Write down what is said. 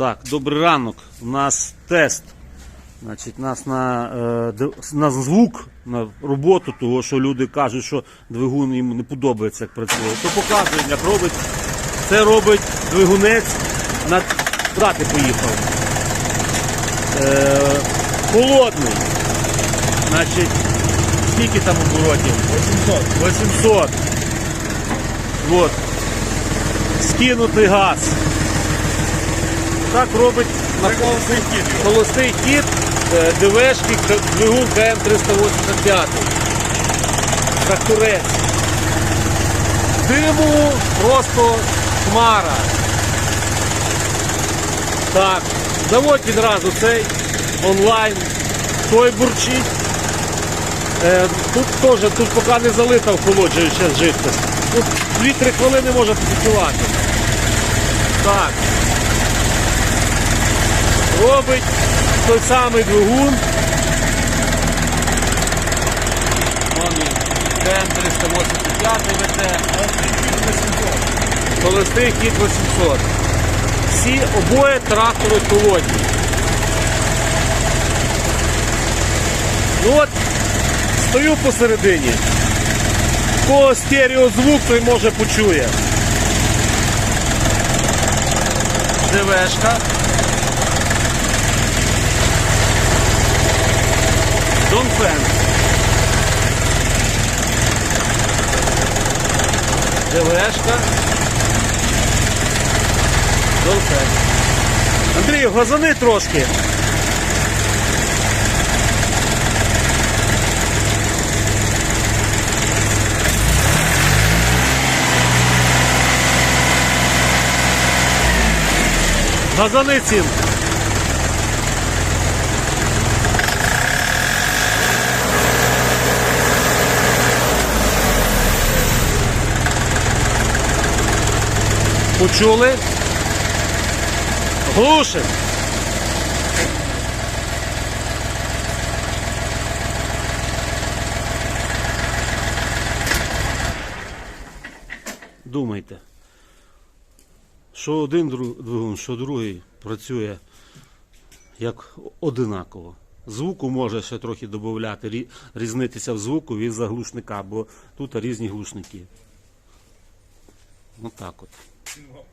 Так, добрий ранок. У нас тест. Значить, нас на, е, на звук, на роботу, того, що люди кажуть, що двигун їм не подобається, як працює. То показуємо, як робить. Це робить двигунець на трати поїхав. Е, холодний. Значить, скільки там оборотів? 800. 800. Вот. Скинутий газ. Так робить холостий хід. Е, ДВшки двигун КМ385. Тракторець. Диму просто хмара. Так, заводь відразу цей онлайн. Той бурчить. Е, тут теж, тут поки не залита охолоджуюча жидкость. Тут 2-3 хвилини може працювати. Так. Робить той самий двигун. Вон він, КМ385 ВТ. Холостий хід 800. Всі обоє трактори холодні. Ну от, стою посередині. По стереозвук той може почує. ДВшка. Донфен. ДВшка. Донфен. Андрію, газани трошки. Газани цим. Почули? Глушим. Думайте, що один двигун, що другий працює як одинаково. Звуку може ще трохи додати, рі- різнитися в звуку від заглушника, бо тут різні глушники. Отак от. の。